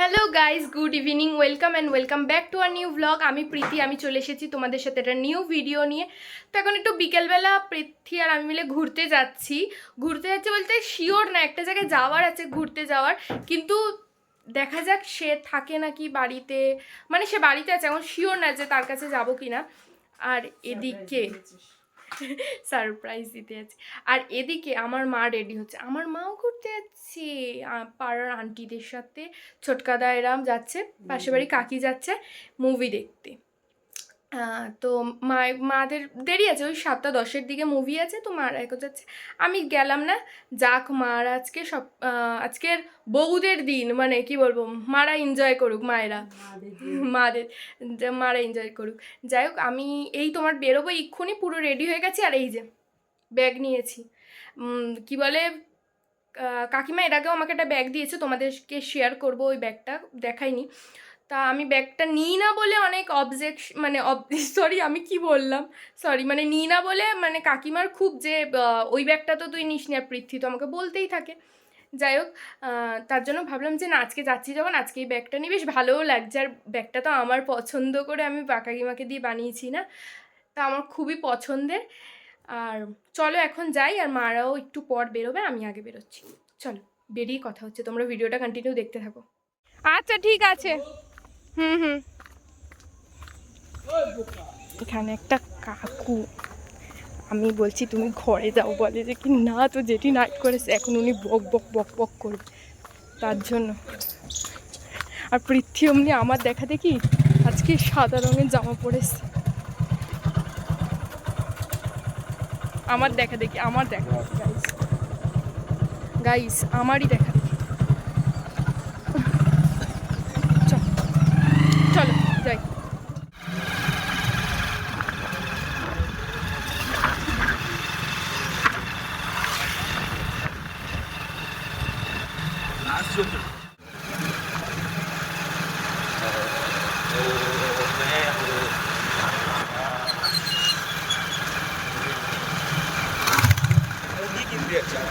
Hello guys good evening welcome and welcome back to our new blog আমি প্রীতি আমি চলে এসেছি তোমাদের সাথে একটা নিউ ভিডিও নিয়ে। তো এখন একটু বিকেলবেলা পৃথ্বী আর আমি মিলে ঘুরতে যাচ্ছি। ঘুরতে যাচ্ছি বলতে শিওর না একটা জায়গায় যাওয়ার আছে ঘুরতে যাওয়ার। কিন্তু দেখা যাক সে থাকে নাকি বাড়িতে। মানে সে বাড়িতে আছে এখন শিওর না যে তার কাছে যাব কি না আর এদিকে সারপ্রাইজ দিতে যাচ্ছি। আর এদিকে আমার মা রেডি হচ্ছে। আমার মাও ঘুরতে যাচ্ছে। পাড়ার আন্টিদের সাথে। ছোটকা দায়রাম যাচ্ছে। পাশে বাড়ি কাকি যাচ্ছে। মুভি দেখতে। তো মা মাদের দেরি আছে ওই সাতটা দশের দিকে মুভি আছে তো মারা এখন যাচ্ছে আমি গেলাম না যাক মার আজকে সব আজকের বউদের দিন মানে কি বলব মারা এনজয় করুক মায়েরা। মাদের মারা এনজয় করুক। যাই হোক আমি এই তোমার বেরোবো এক্ষুনি পুরো রেডি হয়ে গেছি আর এই যে ব্যাগ নিয়েছি। কি বলে কাকিমা এর আগেও আমাকে একটা ব্যাগ দিয়েছে তোমাদেরকে শেয়ার করব ওই ব্যাগটা দেখাইনি। তা আমি ব্যাগটা নিই না বলে অনেক অবজেক্ট মানে সরি আমি কি বললাম? সরি মানে নিই না বলে মানে কাকিমার খুব যে ওই ব্যাগটা তো তুই নিস নি পৃথ্বী তো আমাকে বলতেই থাকে। যাই হোক তার জন্য ভাবলাম যে না, আজকে যাচ্ছি যখন, আজকে এই ব্যাগটা নিয়ে বেশ ভালোও লাগছে আর ব্যাগটা তো আমার পছন্দ করে আমি কাকিমাকে দিয়ে বানিয়েছি না? তা আমার খুবই পছন্দের। আর চলো এখন যাই, আর মারাও একটু পর বেরোবে, আমি আগে বেরোচ্ছি। চলো, বেরিয়ে কথা হচ্ছে। তোমরা ভিডিওটা কন্টিনিউ দেখতে থাকো। আচ্ছা ঠিক আছে। হুম হুম। এখানে একটা কাকু। আমি বলছি তুমি ঘরে যাও। বলে যে কি না তো যেটি নাইট করেছে। এখন উনি বক বক বক বক করবে। তার জন্য। আর পৃথ্বী অমনি আমার দেখা দেখি আজকে সাদা রঙের জামা পরেছে। আমার দেখা দেখি আমার দেখা গাইস গাইস আমারই দেখা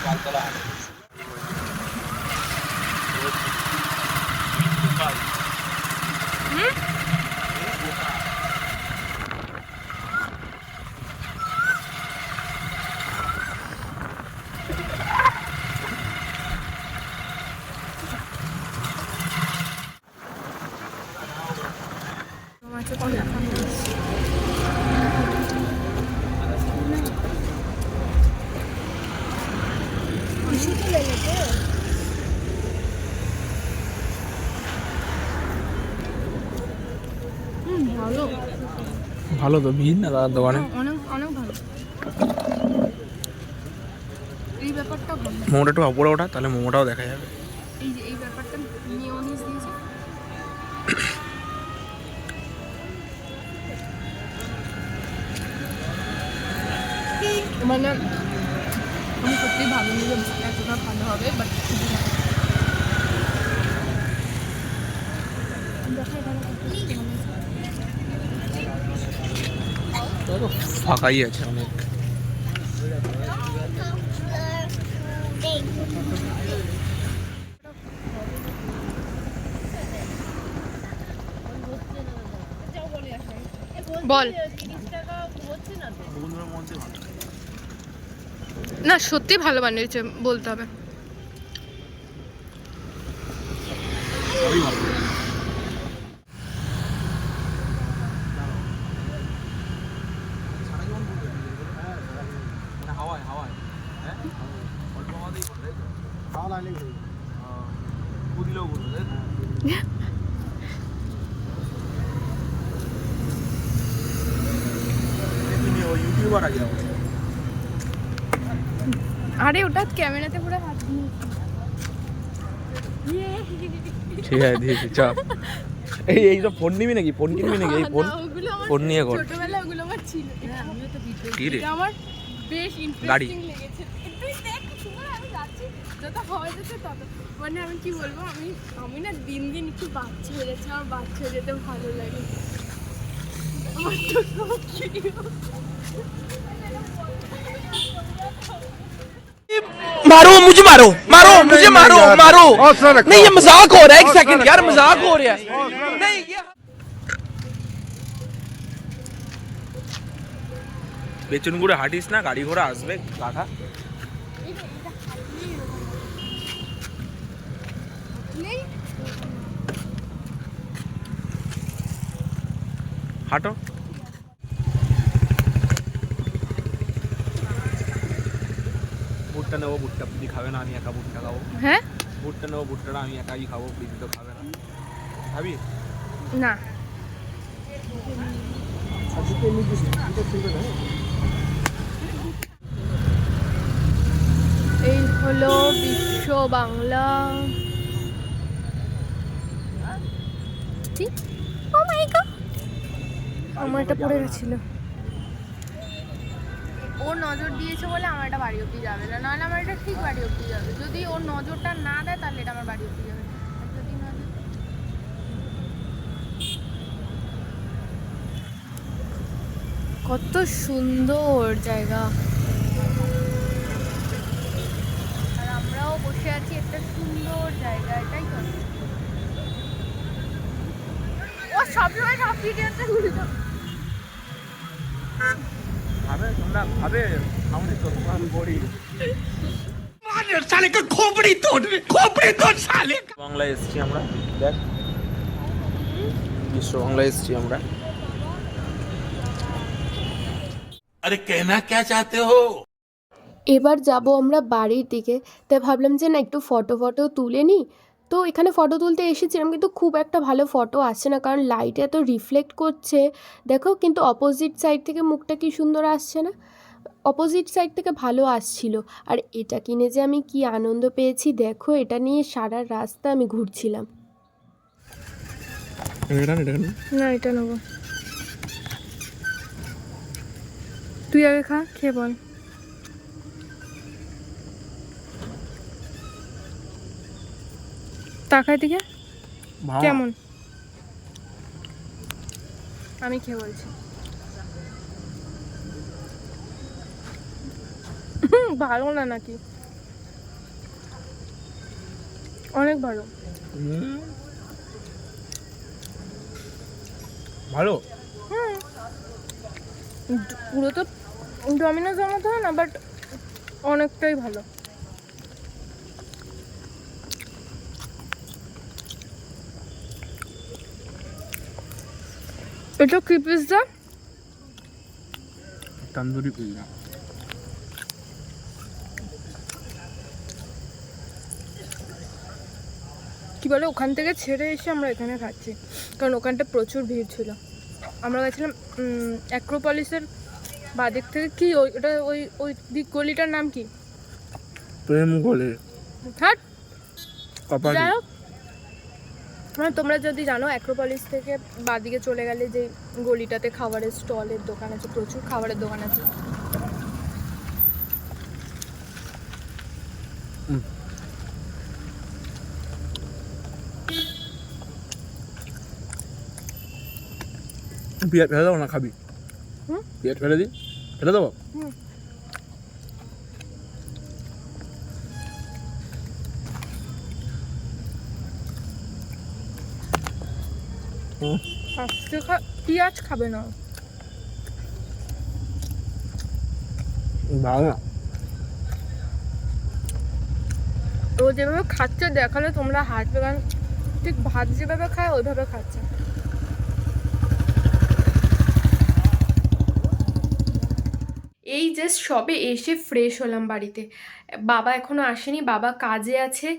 बांधला Thank you. ভালো। ভালো তো ভিড় না দাদার দোকানে। অনেক অনেক ভালো। এই ব্যাপারটা মোমোটা একটু ওপরে ওঠা তাহলে মোমোটাও দেখা যাবে। এই যে এই ব্যাপারটা মিওনিজ দিয়েছে। মানে আমি সত্যি ভাবিনি যে এতটা ভালো হবে বাট খুবই ভালো দেখাই ভালো করতে তো ফাঁকাই আছে অনেক। বল। না সত্যি ভালো বানিয়েছে বলতে হবে। ইউটিউবার আগে আরে ওটা ক্যামেরাতে পুরো হাত দিয়ে। ঠিক আছে দিয়েছি চাপ এই এই সব ফোন নিবি নাকি? ফোন কিনবি নাকি? এই ফোন ফোন নিয়ে কর। ছোটবেলায় ওগুলো আমার ছিল। কি রে? এটা আমার বেশ। ইন্টারেস্টিং লেগেছে। তুই দেখ শুনে আমি যাচ্ছি। যত হয় যাচ্ছে তত। মানে আমি কি বলব আমি আমি না দিন দিন একটু বাচ্চা হয়ে যাচ্ছে আমার বাচ্চা হয়ে যেতে ভালো লাগে। मारो मुझे मारो मारो मुझे मारो मारो हौसला रखो। नहीं ये मजाक हो रहा है एक सेकंड यार मजाक हो रहा है नहीं ये পেছন ঘুরে হাঁটিস না গাড়ি ঘোড়া আসবে কাকা হাঁটো। ভুট্টা নেব ভুট্টা প্রীতি খাবে না আমি একা ভুট্টা খাব। হ্যাঁ? ভুট্টা নেব ভুট্টাটা আমি একাই খাব প্রীতি তো খাবে না। খাবি? না। এই হলো বিশ্ব বাংলা। ও মাই গড আমার এটা পড়ে গেছিল ও নজর দিয়েছে বলে আমার এটা বাড়ি অব্দি যাবে। না নাহলে আমার এটা ঠিক বাড়ি অব্দি যাবে। যদি ওর নজরটা না দেয় তাহলে এটা আমার বাড়ি অব্দি যাবে। কত সুন্দর জায়গা। আর আমরাও বসে আছি একটা সুন্দর জায়গা এটাই তো? ও সবসময় সব ভিডিওতে উল্টো ভাবে তোমরা ভাবে দোকান বাংলায় এসছি আমরা দেখ। বিশ্ব বাংলায় এসছি আমরা। আরে কেনা কে চাতে হো? এবার যাব আমরা বাড়ির দিকে। তাই ভাবলাম যে না একটু ফটো ফটো তুলে নিই তো এখানে ফটো তুলতে এসেছিলাম কিন্তু খুব একটা ভালো ফটো আসছে না কারণ লাইট এত রিফ্লেক্ট করছে। দেখো কিন্তু অপোজিট সাইড থেকে মুখটা কি সুন্দর আসছে না? অপোজিট সাইড থেকে ভালো আসছিল। আর এটা কিনে যে আমি কি আনন্দ পেয়েছি দেখো এটা নিয়ে সারা রাস্তা আমি ঘুরছিলাম। না এটা নেব। তুই আগে খা খেয়ে বল। তাকায় দিকে? কেমন? আমি খেয়ে বলছি। ভালো না নাকি? অনেক ভালো। ভালো? পুরো তো ডমিনোজের মতো হয় না বাট অনেকটাই ভালো। এটা কি পিৎজা তন্দুরি পিৎজা কি বলে ওখান থেকে ছেড়ে এসে আমরা এখানে খাচ্ছি। কারণ ওখানটা প্রচুর ভিড় ছিল। আমরা গেছিলাম অ্যাক্রোপলিসের বাদিক থেকে। কি ওই ওটা ওই ওই দিক গলিটার নাম কি? প্রেম বলে হ্যাঁ। যাই হোক মানে তোমরা যদি জানো অ্যাক্রোপলিস থেকে বাদিকে চলে গেলে যে গলিটাতে খাবারের স্টলের দোকান আছে প্রচুর খাবারের দোকান আছে পেঁয়াজ ফেলে দেবো না খাবি হুম? পেঁয়াজ ফেলে দিই ফেলে দেবো হুম। আজকে পেঁয়াজ খাবে না। ভালো না। ও যেভাবে খাচ্ছে দেখালে তোমরা হাসবে কারণ ঠিক ভাত যেভাবে খায় ওইভাবে খাচ্ছে। এই জাস্ট সবে এসে ফ্রেশ হলাম বাড়িতে। বাবা এখনও আসেনি, বাবা কাজে আছে।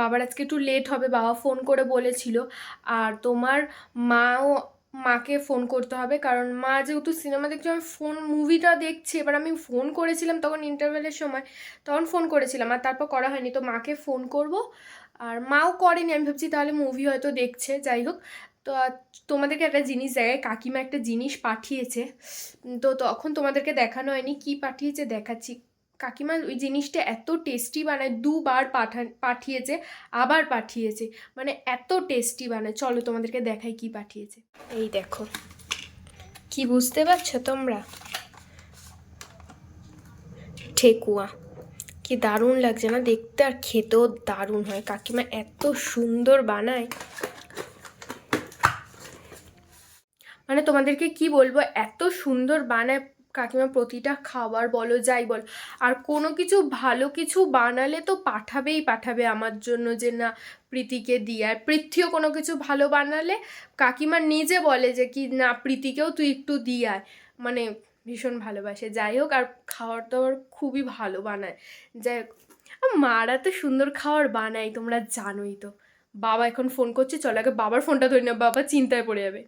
বাবার আজকে একটু লেট হবে, বাবা ফোন করে বলেছিল। আর তোমার মাও, মাকে ফোন করতে হবে, কারণ মা যেহেতু সিনেমা দেখছে, আমি ফোন মুভিটা দেখছি, এবার আমি ফোন করেছিলাম তখন ইন্টারভেলের সময়, তখন ফোন করেছিলাম, আর তারপর করা হয়নি। তো মাকে ফোন করব, আর মাও করেনি, আমি ভাবছি তাহলে মুভি হয়তো দেখছে, যাই হোক। তো তোমাদেরকে একটা জিনিস জায়গায় কাকিমা একটা জিনিস পাঠিয়েছে। তো তখন তোমাদেরকে দেখানো হয়নি, কি পাঠিয়েছে দেখাচ্ছি। কাকিমা ওই জিনিসটা এত টেস্টি বানায়, দুবার পাঠা, পাঠিয়েছে, আবার পাঠিয়েছে। মানে এত টেস্টি বানায়। চলো তোমাদেরকে দেখাই কি পাঠিয়েছে। এই দেখো। কি বুঝতে পারছ তোমরা? ঠেকুয়া। কি দারুণ লাগছে না? দেখতে আর খেতেও দারুণ হয়। কাকিমা এত সুন্দর বানায়। মানে তোমাদেরকে কি বলব, এত সুন্দর বানায় কাকিমা প্রতিটা খাবার বলো, যাই বল। আর কোনো কিছু ভালো কিছু বানালে তো পাঠাবেই পাঠাবে আমার জন্য যে না, প্রীতিকে দিয়ে। আর পৃথ্বীও কোনো কিছু ভালো বানালে কাকিমা নিজে বলে যে কি না, প্রীতিকেও তুই একটু দিয়ে আয়। মানে ভীষণ ভালোবাসে। যাই হোক, আর খাওয়ার দাওয়ার খুবই ভালো বানায়। যাই হোক মারা তো সুন্দর খাবার বানায়, তোমরা জানোই তো। বাবা এখন ফোন করছে, চলো আগে বাবার ফোনটা ধরে না, বাবা চিন্তায় পড়ে যাবে।